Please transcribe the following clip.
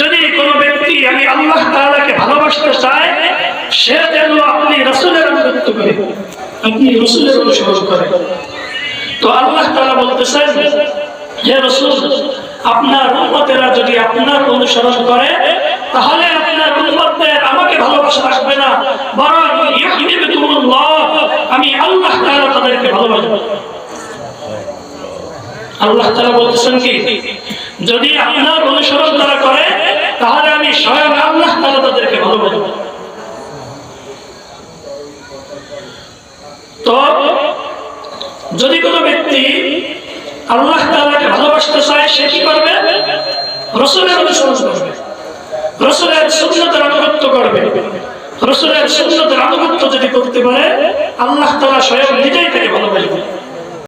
যদি কোনো ব্যক্তি আমি আল্লাহ তাআলাকে ভালোবাসতে চায় সে যেন আপনি রাসূলের করে, আপনি রাসূলের অনুসরণ করে তো আল্লাহ হে রাসূল, আপনার যদি আপনার অনুসরণ করে, তাহলে আপনার আমাকে ভালোবাসা আসবে না, বরং আল্লাহ তাআলা বলতেছেন কি? যদি আপনার অনুসরণ তারা করে, তাহলে আমি স্বয়ং আল্লাহ তাআলা তাদেরকে ভালোবাসবো তো, যদি কোনো ব্যক্তি আল্লাহ তাআলাকে ভালোবাসতে চায়, সে কি করবে? রসুলের অনুসরণ করবে। রসুলের সুন্নতের আনুগত্য করবে। রসুলের সুন্নতের আনুগত্য যদি করতে পারে, আল্লাহ তালা স্বয়ং নিজেই তাকে